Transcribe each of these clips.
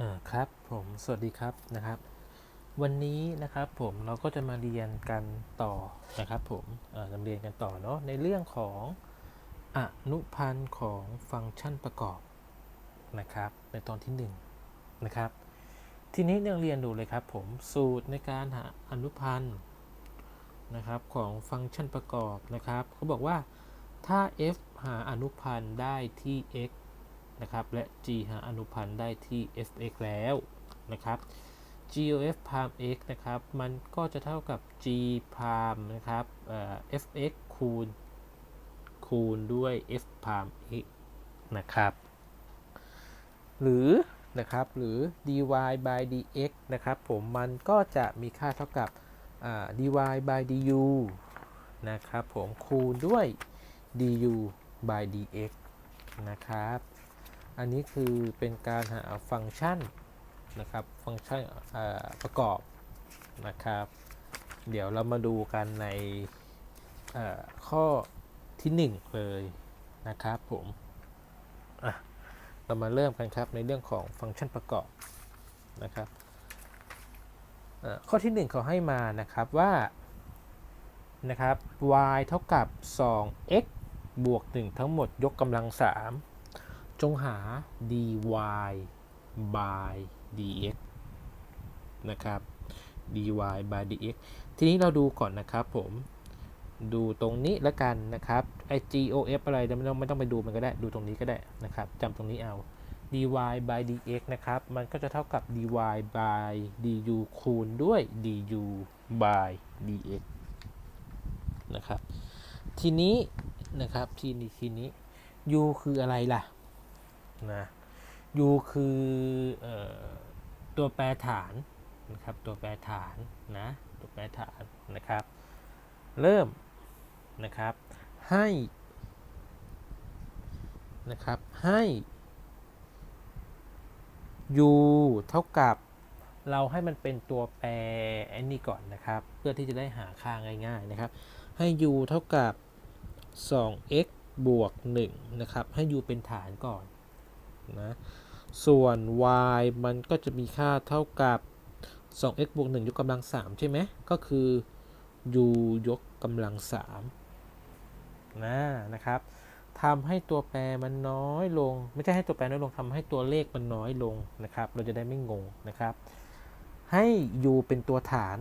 อ่าครับผมสวัสดีครับนะครับ วันนี้นะครับผมเราก็จะมาเรียนกันต่อนะครับผมอ่าจะเรียนกันต่อเนาะในเรื่องของอนุพันธ์ของฟังก์ชันประกอบนะครับ ในตอนที่1นงนะครับ ทีนี้เรียนเรียนดูเลยครับผมสูตรในการหาอนุพันธ์นะครับของฟังก์ชันประกอบนะครับเขาบอกว่าถ้า f หาอนุพันธ์ได้ที่ x นะครับ และ g หาอนุพันธ์ได้ที่ f(x) แล้วนะครับ gof พาม x นะครับ มันก็จะเท่ากับ g พามนะครับ fx คูณ คูณด้วย f พาม x นะครับ หรือนะครับ หรือ dy by dx นะครับผม มันก็จะมีค่าเท่ากับ dy by du นะครับผม คูณด้วย du by dx นะครับ อันนี้คือเป็นการหาฟังก์ชันนะครับ ฟังก์ชันประกอบนะครับ เดี๋ยวเรามาดูกันในข้อที่ 1 เลยนะครับผมเรามาเริ่มกันครับในเรื่องของฟังก์ชันประกอบนะครับข้อที่ 1 เขาให้มานะครับว่านะครับ y เท่ากับ 2x บวก 1 ทั้งหมดยกกำลัง 3 จงหา dy by dx นะครับ dy by dx ทีนี้เราดูก่อนนะครับผม ดูตรงนี้แล้วกันนะครับไอ gof อะไรไม่ต้องไม่ต้องไปดูมันก็ได้ ดูตรงนี้ก็ได้นะครับจำตรงนี้เอา dy by dx นะครับ มันก็จะเท่ากับ dy by du คูณด้วย du by dx นะครับ ทีนี้นะครับ ทีนี้ทีนี้ u คืออะไรล่ะ นะ u คืออตัวแปรฐานนะครับ ตัวแปรฐานนะ ตัวแปรฐานนะครับ เริ่มนะครับ ให้นะครับให้ u เท่ากับเราให้มันเป็นตัวแปรอ้นี่ก่อนนะครับ เพื่อที่จะได้หาค่าง่าย ๆนะครับ ให้ u เท่ากับ 2x บวก1นะครับ ให้ u เป็นฐานก่อน นะ ส่วน y มันก็จะมีค่าเท่ากับ 2x บวก1ยกกำลัง 3 ใช่ไหม ก็คือ u ยกกำลัง3นะนะครับทำให้ตัวแปรมันน้อยลง ไม่ใช่ให้ตัวแปรน้อยลงทำให้ตัวเลขมันน้อยลงนะครับ เราจะได้ไม่งงนะครับ ให้ u เป็นตัวฐาน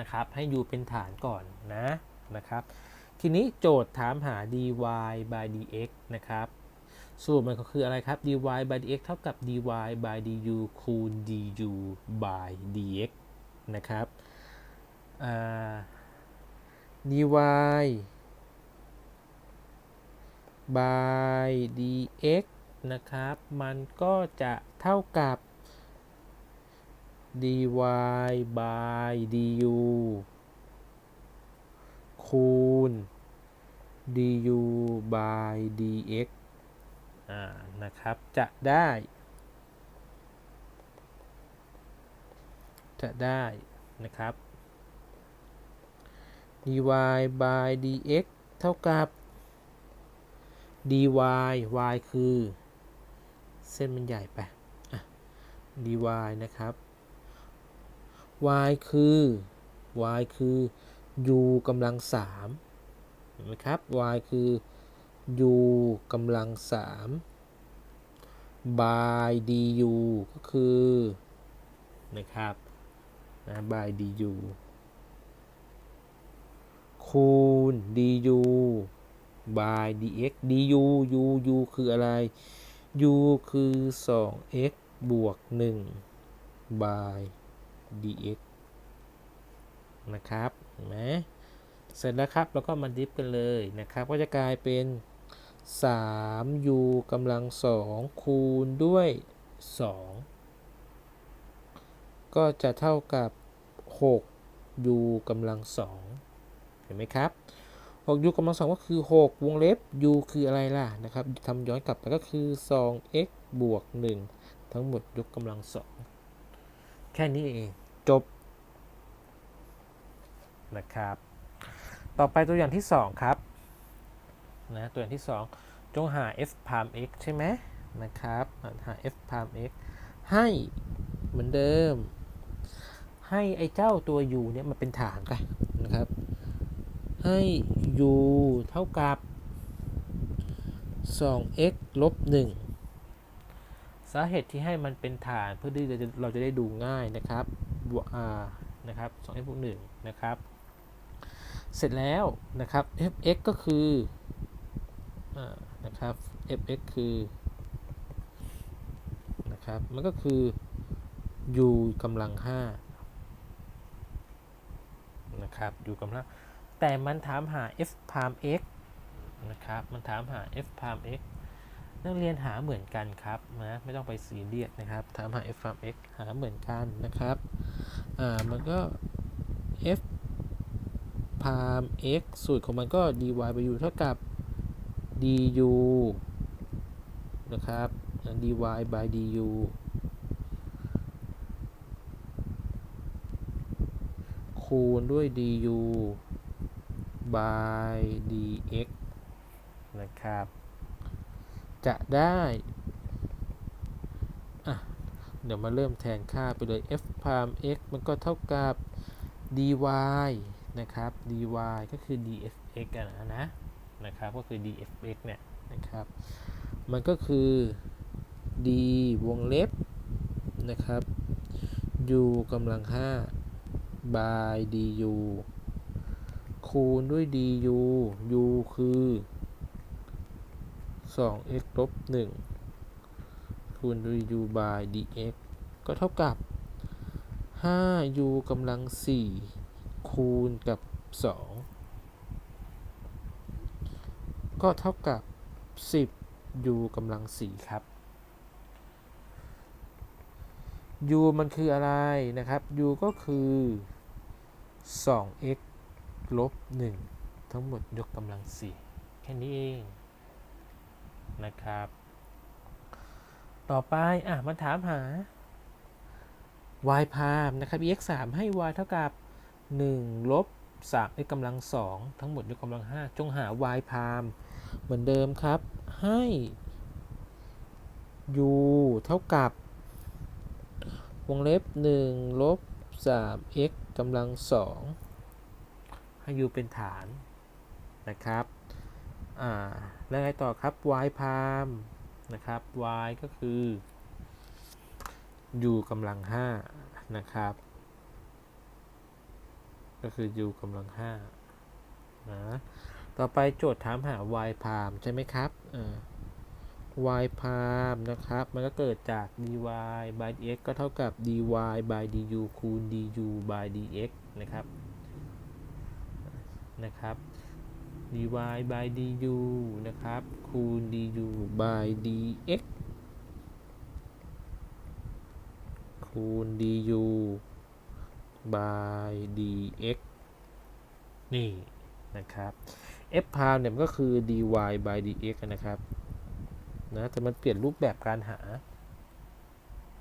นะครับ ให้ u เป็นฐานก่อนนะนะครับ ทีนี้โจทย์ถามหา dy by dx นะครับ สูตรมันก็คืออะไรครับ dy by dx เท่ากับ dy by du คูณ du by dx นะครับ dy by dx นะครับ มันก็จะเท่ากับ dy by du คูณ du by dx นะครับ จะได้ จะได้นะครับ dy by dx เท่ากับ dy y คือ เส้นมันใหญ่ไป dy นะครับ y คือ y คือ u กำลังสามเห็นไหมครับ y คือ u กำลังสาม by du ก็คือ นะครับ นะ by du คูณ du by dx du u u คืออะไร u คือ 2x บวก 1 by dx นะครับเห็นไหมเสร็จแล้วครับ แล้วก็มาดิฟกันเลยนะครับ ก็จะกลายเป็น 3u กำลัง2คูณด้วย 2 ก็จะเท่ากับ 6u กำลัง2เห็นไหมครับ 6u กำลัง2ก็คือ 6 วงเล็บ u คืออะไรล่ะนะครับทำย้อนกลับไปก็คือ 2x บวก 1 ทั้งหมดยกกำลัง2แค่นี้เอง จบนะครับ ต่อไปตัวอย่างที่ 2 ครับ นะตัวอย่างที่ 2 จงหา f พาม x ใช่ไหมนะครับหา f พาม x ให้เหมือนเดิม ให้ไอ้เจ้าตัว u เนี่ยมันเป็นฐานกันนะครับ ให้ u เท่ากับ 2x ลบ 1 สาเหตุที่ให้มันเป็นฐานเพื่อที่เราจะได้ดูง่ายนะครับบวก r นะครับ 2x บวก1นะครับ เสร็จแล้วนะครับ fx ก็คือ นะครับ fx คือนะครับ มันก็คือ u กำลัง5นะครับ u กำลัง แต่มันถามหา f พาม x นะครับ มันถามหา f พาม x นักเรียนหาเหมือนกันครับนะไม่ต้องไปซีเรียสนะครับ ถามหา f พาม x หาเหมือนกันนะครับอ่ามันก็ f พาม x สูตรของมันก็ dy by u เท่ากับ du นะครับ dy by du คูณด้วย du by dx นะครับ จะได้ อะ เดี๋ยวมาเริ่มแทนค่าไปเลย f พาม x มันก็เท่ากับ dy นะครับ dy ก็คือ dfx อะนะนะ นะครับก็คือ dfx เนี่ยนะครับ มันก็คือ d วงเล็บนะครับ u กำลัง 5 by du คูณด้วย du u คือ 2x ลบ 1 คูณด้วย u by dx ก็เท่ากับ 5u กำลัง 4 คูณกับ 2 ก็เท่ากับ 10u กำลัง 4 ครับ u มันคืออะไรนะครับ u ก็คือ 2x ลบ 1 ทั้งหมดยกกำลัง 4 แค่นี้เองนะครับ ต่อไป อะ มาถามหา y พามนะครับ x 3ให้ y เท่ากับ 1 ลบ3 x กำลัง 2 ทั้งหมดยกกำลัง 5 จงหา y พาม เหมือนเดิมครับ ให้ u เท่ากับ วงเล็บ 1 ลบ 3x กำลัง 2 ให้ u เป็นฐานนะครับอ่าแล้วไงต่อครับ y พามนะครับ y ก็คือ u กำลัง 5 นะครับ ก็คือ u กำลัง5นะ ต่อไปโจทย์ถามหา y พามใช่ไหมครับ y พามนะครับ มันก็เกิดจาก dy by dx ก็เท่ากับ dy by du คูณ du by dx นะครับ นะครับ dy by du นะครับ คูณ du by dx คูณ du by dx นี่นะครับ f พามเนี่ยมันก็คือ dy by dx นะครับนะแต่มันเปลี่ยนรูปแบบการหา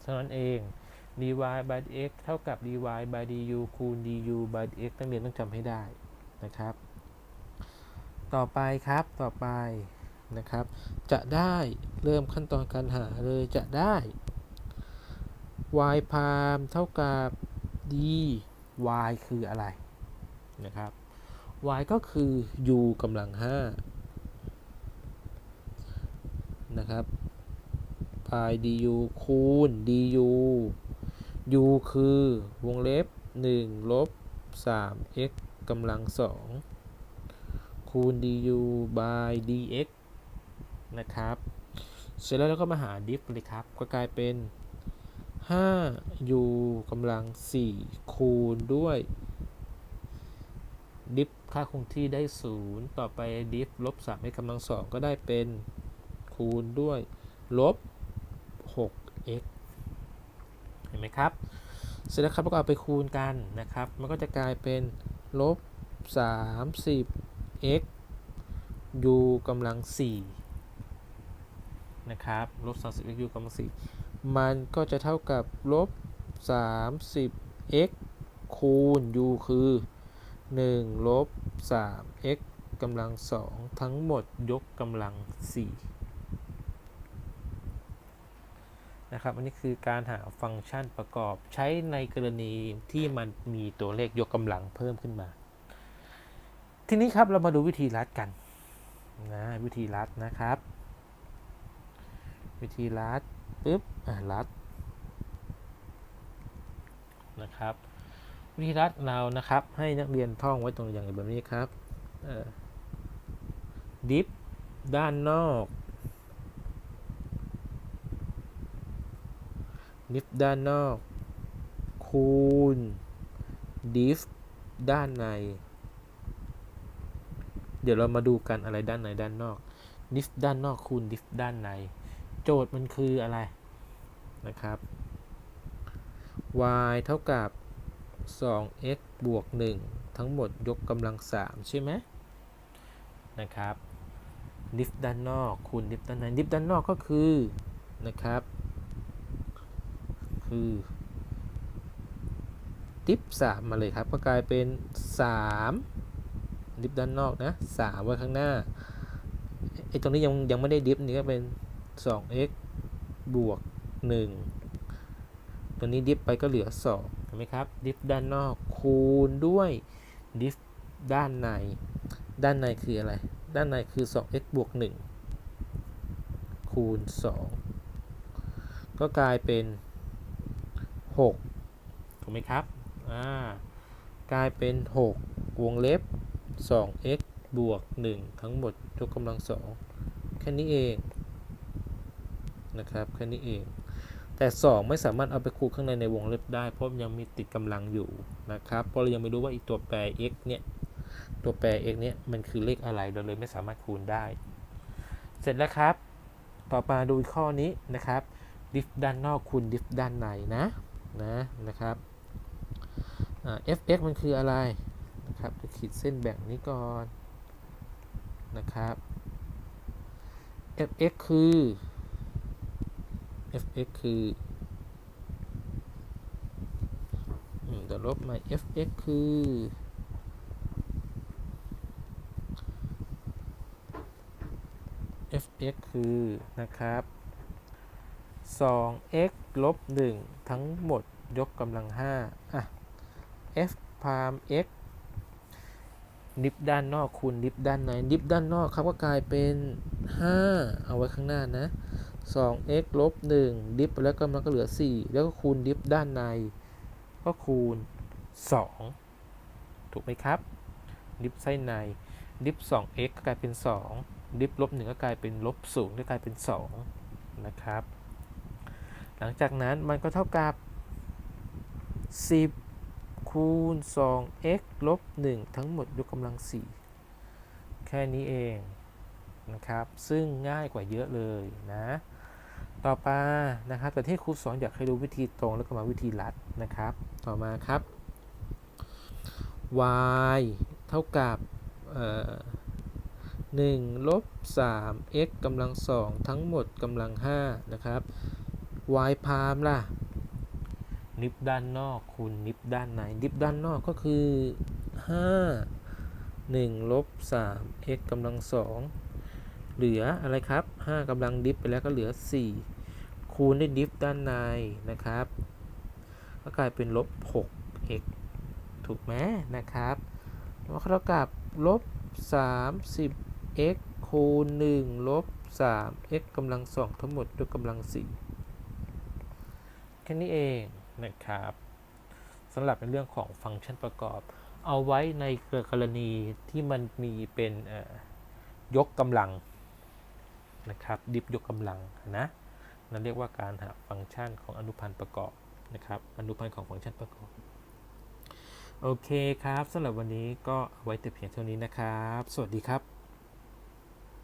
เท่านั้นเอง dy by dx เท่ากับ dy by du คูณ du by dx นักเรียนต้องจำให้ได้นะครับ ต่อไปครับต่อไปนะครับ จะได้เริ่มขั้นตอนการหาเลยจะได้ y พามเท่ากับ d y คืออะไรนะครับ y ก็คือ u กำลัง5นะครับ pi du คูณ du u คือวงเล็บ 1 ลบ 3x กำลัง 2 คูณ du by dx นะครับ เสร็จแล้วเราก็มาหา diff เลยครับ ก็กลายเป็น 5u กำลัง 4 คูณด้วยดิฟ ค่าคงที่ได้ 0 ต่อไปดิฟลบ3ให้กำลัง2ก็ได้เป็นคูณด้วยลบ 6x เห็นไหมครับ เสร็จแล้วครับก็เอาไปคูณกันนะครับ มันก็จะกลายเป็นลบ 30x u กำลัง4นะครับ ลบ 30x u กำลัง4มันก็จะเท่ากับลบ 30x คูณ u คือ 1ลบ 3x กำลัง 2 ทั้งหมดยกกำลัง4นะครับ อันนี้คือการหาฟังก์ชันประกอบใช้ในกรณีที่มันมีตัวเลขยกกำลังเพิ่มขึ้นมา ทีนี้ครับเรามาดูวิธีรัดกันนะวิธีรัดนะครับ วิธีรัดปุ๊บรัดนะครับ วิธีรัดเรานะครับ ให้นักเรียนท่องไว้ตรงอย่างแบบนี้ครับดิฟด้านนอกดิฟด้านนอก คูณดิฟด้านใน เดี๋ยวเรามาดูกันอะไรด้านในด้านนอกดิฟด้านนอกคูณดิฟด้านใน โจทย์มันคืออะไรนะครับ y เท่ากับ 2x บวก 1 ทั้งหมดยกกำลัง 3 ใช่ไหมนะครับดิฟด้านนอกคูณดิฟด้านในดิฟด้านนอกก็คือนะครับ คือดิฟ3มาเลยครับ ก็กลายเป็น 3 ดิฟด้านนอกนะ3ไว้ข้างหน้าไอ้ตรงนี้ยังยังไม่ได้ดิฟนี่ก็เป็น 2x บวก 1 ตัวนี้ดิฟไปก็เหลือ 2 เห็นไหมครับดิฟด้านนอกคูณด้วยดิฟด้านใน ด้านในคืออะไร ด้านในคือ 2x บวก 1 คูณ 2 ก็กลายเป็น 6 ถูกไหมครับ อ่า กลายเป็น 6 วงเล็บ 2x บวก 1 ทั้งหมดยกกำลัง 2 แค่นี้เอง นะครับ แค่นี้เอง แต่ 2 ไม่สามารถเอาไปคูณข้างในในวงเล็บได้ เพราะยังมีติดกำลังอยู่นะครับ เพราะเรายังไม่รู้ว่าอีกตัวแปร x เนี่ย ตัวแปร x เนี่ยมันคือเลขอะไร เราเลยไม่สามารถคูณได้ เสร็จแล้วครับ ต่อมาดูข้อนี้นะครับ ดิฟด้านนอกคูณดิฟด้านในนะ นะ นะครับ fx มันคืออะไร นะครับจะขีดเส้นแบ่งนี้ก่อน นะครับ fx คือ fx คือเดี๋ยวลบม่ fx คือ fx คือนะครับ 2x ลบ 1 ทั้งหมดยกกำลัง 5 อะ f พาม x ดิฟด้านนอกคูณดิฟด้านในดิฟด้านนอกครับก็กลายเป็น 5 เอาไว้ข้างหน้านะ 2x ลบ1ดิฟแล้วก็มันก็เหลือ 4 แล้วก็คูณดิฟด้านใน ก็คูณ 2 ถูกไหมครับ ดิฟไส้ใน ดิฟ 2x ก็กลายเป็น 2 ดิฟลบ1ก็กลายเป็นลบ0ก็กลายเป็น 2 นะครับ หลังจากนั้นมันก็เท่ากับ 10 คูณ 2x ลบ1ทั้งหมดยกกำลัง 4 แค่นี้เองนะครับ ซึ่งง่ายกว่าเยอะเลยนะ ต่อไปนะครับ แต่ที่ครูสอนอยากให้ดูวิธีตรงแล้วก็มาวิธีลัดนะครับ ต่อมาครับ y เท่ากับ1ลบ 3x กำลัง2ทั้งหมดกำลัง5นะครับ y พามล่ะ นิบด้านนอกคูณนิบด้านใน นิบด้านนอกก็คือ5 1ลบ 3x กำลัง2 เหลืออะไรครับ 5กำลังดิฟไปแล้วก็เหลือ 4 คูณด้วยดิฟด้านในนะครับ ก็กลายเป็นลบ 6x ถูกไหมนะครับแล้วเท่ากับลบ 30x คูณ 1 ลบ 3x กำลัง 2 ทั้งหมดยกกำลัง 4 แค่นี้เองนะครับสำหรับในเรื่องของฟังก์ชันประกอบ เอาไว้ในกรณีที่มันมีเป็นยกกำลัง นะครับดิฟยกกำลังนะนั่นเรียกว่าการหาฟังก์ชันของอนุพันธ์ประกอบนะครับอนุพันธ์ของฟังก์ชันประกอบโอเคครับสำหรับวันนี้ก็ไว้แต่เพียงเท่านี้นะครับ สวัสดีครับ